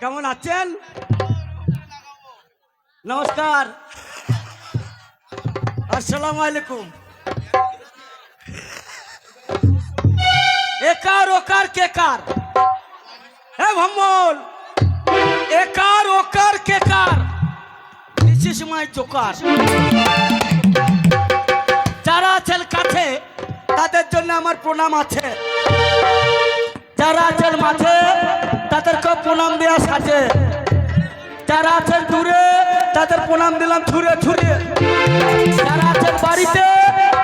কেমন আছেন? নমস্কার। আসসালামু আলাইকুম। একার ওকার কেকার হে ভম্বল। একার ওকার কেকার দিস মাই জোকার। যারা আছেন কাছে, তাদের জন্য আমার প্রণাম আছে। যারা আছেন মাঝে, তাদেরকে প্রণাম দেওয়া সাজে যারা আছেন দূরে, তাদের প্রণাম দিলাম ছুড়ে ছুড়ে। যারা আছেন বাড়িতে,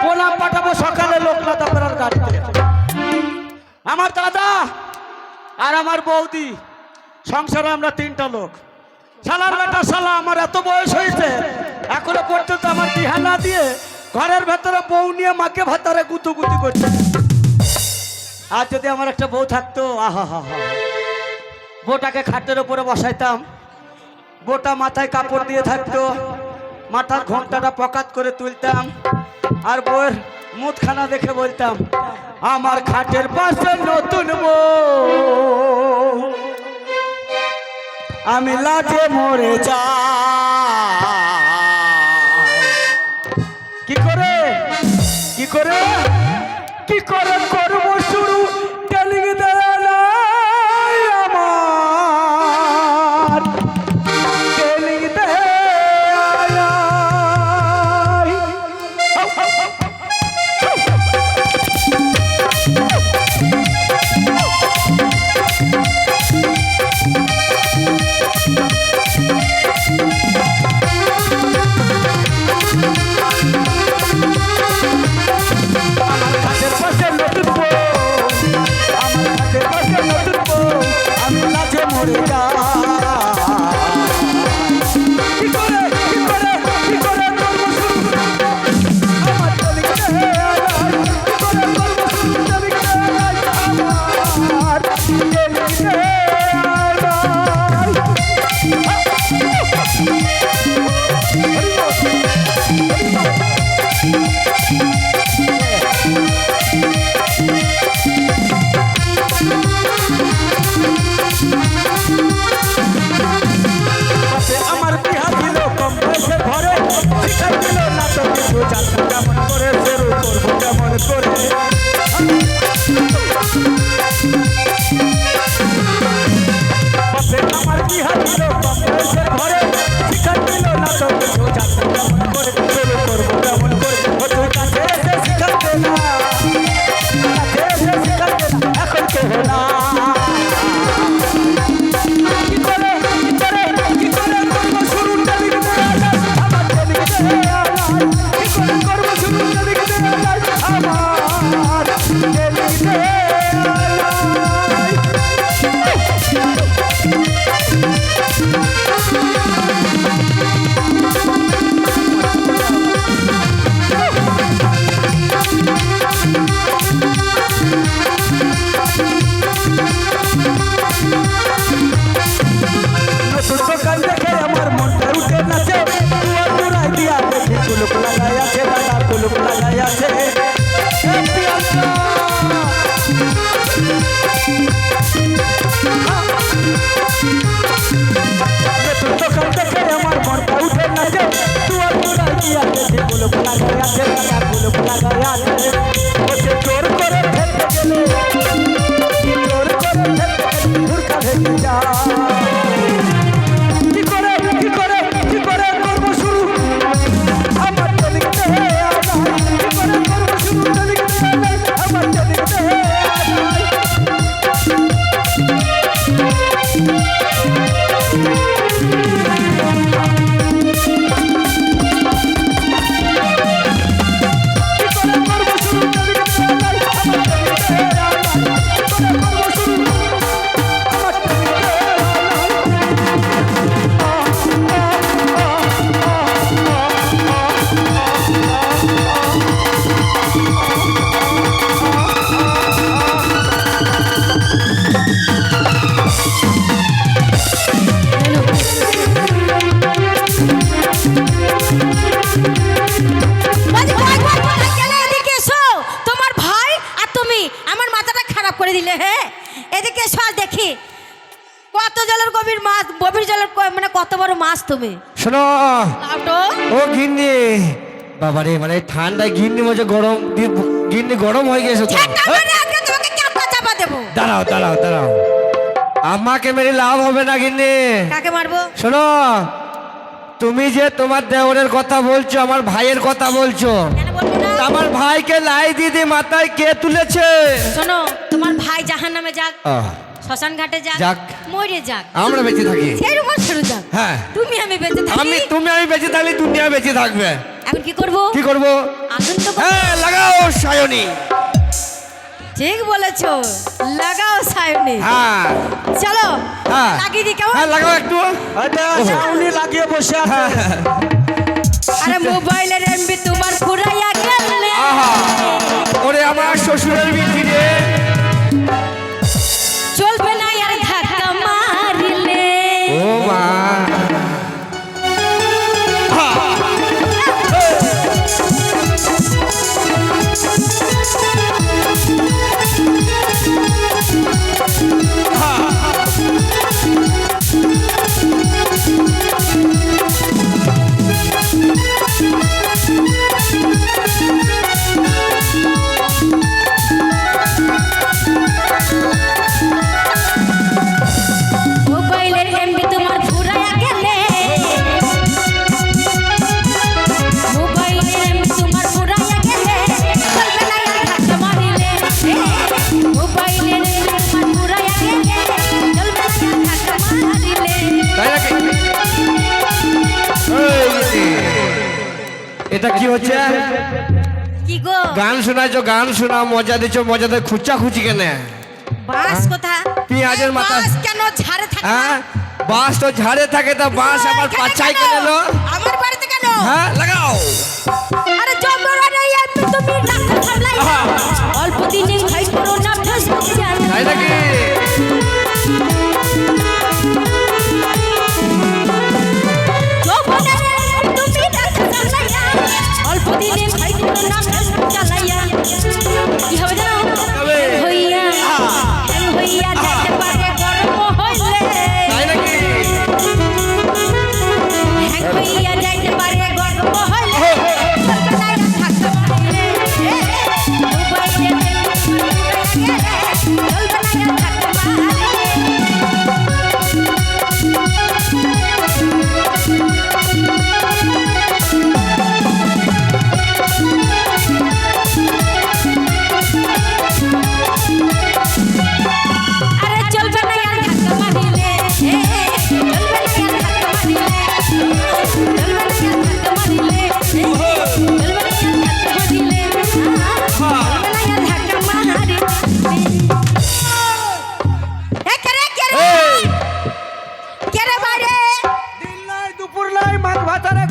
প্রণাম পাঠাবো সকালে লোকনাথ আপনার গাড়িতে। আমার দাদা আর আমার বৌদি, সংসারে আমরা তিনটা লোক। শালার বেটা শালা আমার এত বয়স হয়েছে, এখনও পর্যন্ত আমার বিহা না দিয়ে ঘরের ভেতরে বউ নিয়ে মাকে ভাতারে গুতুগুতি করছে। আর যদি আমার একটা বউ থাকতো আহা হা বউটাকে খাটের ওপরে বসাইতাম। বউটা মাথায় কাপড় দিয়ে থাকতো। মাথার ঘোমটাটা পকাত করে তুলতাম। আর বউয়ের মুখখানা দেখে বলতাম, আমার খাটের পাশে নতুন আমি লাজে মরে যা কি করে? কি করে? কি করে? নতুন আমি নাচে মরে যাই। তুমি। শোনো। ও গিন্নি। বাবারে মানে ঠান্ডায় গিন্নি মধ্যে গরম গিন্নি গরম হয়ে গেছে চাপা দেবো। দাঁড়াও দাঁড়াও দাঁড়াও। আমাকে মেরে লাভ হবে না গিন্নি। কাকে মারবো? শোনো তুমি যে তোমার দেওরের কথা বলছো আমার ভাইয়ের কথা বলছো আমার ভাইকে লাই দিদি মাথায় কে তুলেছে? শোনো তোমার ভাই জাহান নামে যাক শ্মশান ঘাটে যাক যাক। মরে যাক। আমরা বেঁচে থাকি। সেরকম শুরু যাক। হ্যাঁ। তুমি আমি বেঁচে আমি থাকি তুমি আমি বেঁচে থাকলে দুনিয়া বেঁচে থাকবে। এখন কি করব? কি করব? আগুন তো। হ্যাঁ লাগাও সায়নী। ঠিক বলেছ। লাগাও সায়নি। হ্যাঁ। চলো হ্যাঁ। লাগিয়ে দি কেমন? হ্যাঁ লাগাও একটু। এটা সাউনি লাগিয়ে বসে আছে। হ্যাঁ। আরে মোবাইলের এমবি তোমার ফুরাইয়া গেলে। আহা। ওরে আমার শ্বশুরের বিটি রে। কি হচ্ছে? কি গো? গান শোনাইছো গান শোনা মজা দিচ্ছ মজাতে দিয়ে খুচা খুচি কেনে? বাস কোথা? পেঁয়াজের মাথা- বাস কেন ঝাড়ে থাকে? হ্যাঁ? বাঁশ তো ঝাড়ে থাকে তা বাস আমার কেন? কেন আমার বাড়িতে কেন? হ্যাঁ লাগাও।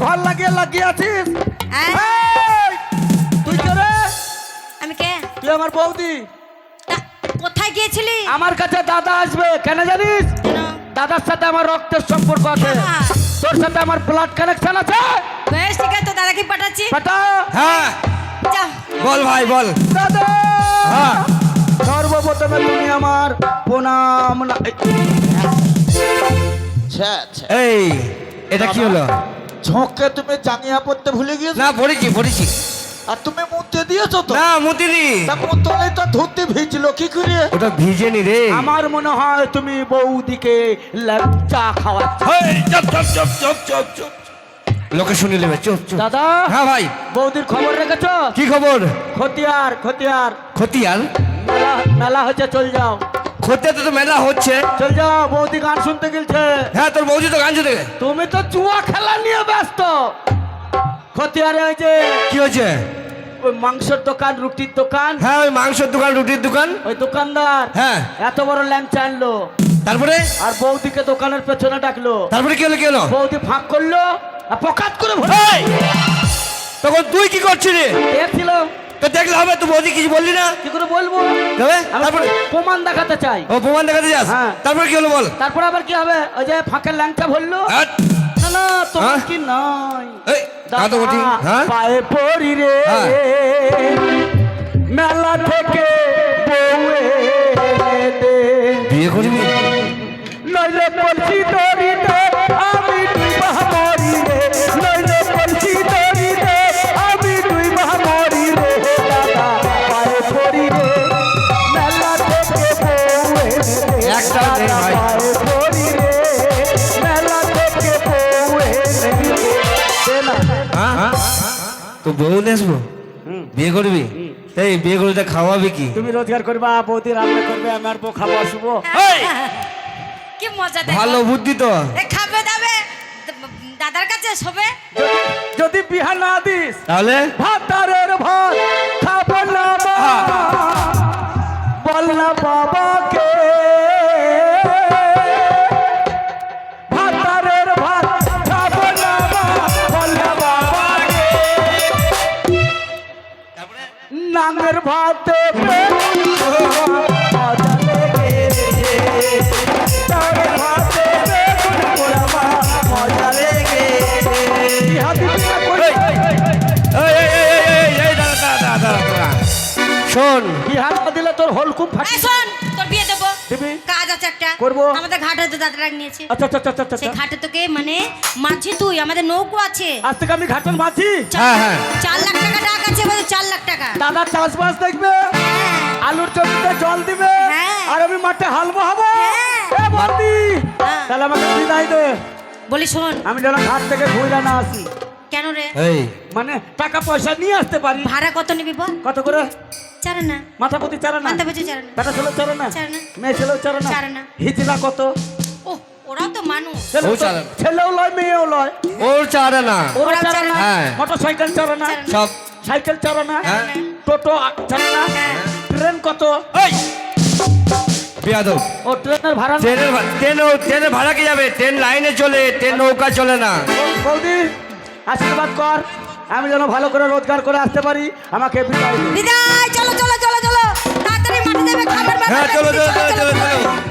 ঘর লাগিয়ে লাগিয়ে আছিস? হ্যাঁ? তুই কে রে? আমি কে? তুই আমার বৌদি। কোথায় গিয়েছিলি? আমার কাছে দাদা আসবে কেন জানিস? দাদার সাথে আমার রক্তের সম্পর্ক আছে। তোর সাথে আমার ব্লাড কানেকশন আছে? বেশ ঠিক আছে তো দাদাকে পাঠাচ্ছি। বেটা হ্যাঁ। যা। বল ভাই বল। দাদা! হ্যাঁ। সর্বপ্রথমে তুমি আমার প্রণাম। এই এটা কি হলো? ঝোঁকে তুমি জাঙ্গিয়া পড়তে ভুলে গিয়েছো? না পড়েছি পড়েছি। আর তুমি মুতে দিয়েছ তো? না মুতিনি। তা মুতলে তো ধুতে ভিজলো কি করে? ওটা ভিজেনি রে। আমার মনে হয় তুমি বৌদিকে চা খাওয়াচ্ছ। হেই, চপ চুপ, চপ চপ চুপ, চুপ। লোকে শুনে নেবে চুপ চুপ। দাদা হ্যাঁ ভাই। বৌদির খবর রেখেছো? কি খবর? খতিয়ার খতিয়ার। আর মেলা মেলা হচ্ছে চল যাও। ক্ষতি তো মেলা হচ্ছে। চল যাও বৌদি গান শুনতে গেলছে। হ্যাঁ তোর বৌদি তো গান শুনে তুমি তো জুয়া খেলা নিয়ে ব্যস্ত। খতিয়ারে যে কি হয়েছে? ওই মাংসের দোকান রুটির দোকান। হ্যাঁ ওই মাংসের দোকান রুটির দোকান। ওই দোকানদার। হ্যাঁ। এত বড় ল্যাংচা আনলো। তারপরে? আর বৌদিকে দোকানের পেছনে ডাকলো। তারপরে কি হলো কি হলো? বৌদি ফাঁক করল আর পকাত করে ভরে তখন তুই কি করছিলি? দেখছিল তো দেখলে হবে তুই বৌদি কিছু বললি না? কি করে বলব? তবে তারপরে প্রমাণ দেখাতে চাই। ও প্রমাণ দেখাতে চাস হ্যাঁ। তারপরে কি হলো বল? তারপর আবার কি হবে? ওই যে ফাঁকের ল্যাংটা ভরলো? হাট! না না তোমার হ্যাঁ? কি বটি। হ্যাঁ। পায়ে পড়ি রে। তো বউ নিয়ে আসব বিয়ে করবি? এই বিয়ে করলে তো খাওয়াবি কি? তুমি রোজগার করবা বৌদি রান্না করবে আমার বউ খাব আসব কি মজা দেখো। ভালো বুদ্ধি তো। এ খাবে দাবে। দাদার কাছে শোবে? যদি বিহা না দিস তাহলে? ভাতারের ভাত খাব না মা। বল না বাবাকে দাঁড়া, দাঁড়া। শোন কি হাত দিলে তোর হল খুব ফাটি শোন তোর বিয়ে দেবো দিবি? কাজ আছে একটা। করব। আমাদের ঘাটে তো দাদা নিয়েছে। আচ্ছা আচ্ছা আচ্ছা সেই। ঘাটে তোকে মানে মাঝি তুই আমাদের নৌকো আছে। আজ থেকে আমি ঘাটের মাঝি। হ্যাঁ, হ্যাঁ। চার লাখ টাকা ডাক আছে বলে চার লাখ টাকা। দাদা চাষবাস দেখবে? হ্যাঁ। আলুর জমিতে জল দিবে? হ্যাঁ। আর আমি মাঠে হাল বহাবো? হ্যাঁ। এ বন্দি। হ্যাঁ। তাহলে আমাকে বিদায় দে। বলি শোন। আমি যেন ঘাট থেকে ঘুরে না আসি। কেন রে? মানে টাকা পয়সা নিয়ে আসতে পারি। ভাড়া কত নিবি বল? কত করে? চারে না মাথা প্রতি চারা না মাথা পিছু চারে বেটা ছেলে চারা না মেয়ে ছেলেও চারা না চারা কত? ও ওরাও তো মানুষ। ছেলেও ও তো- ছেলেও লয় মেয়েও লয়? ওর ওরা। হ্যাঁ। মোটর সাইকেল চারা না সব। সাইকেল চারা না হ্যাঁ। টোটো চারা হ্যাঁ। ট্রেন কত? এই! বিয়াদব। ও ট্রেনের ভাড়া না। ট্রেনের ট্রেন ট্রেনের ভাড়া কি যাবে? ট্রেন লাইনে চলে ট্রেন নৌকা চলে না। বৌদি আশীর্বাদ কর। আমি যেন ভালো করে রোজগার করে আসতে পারি। আমাকে বিদায়! হ্যাঁ চলো চলো চলো চলো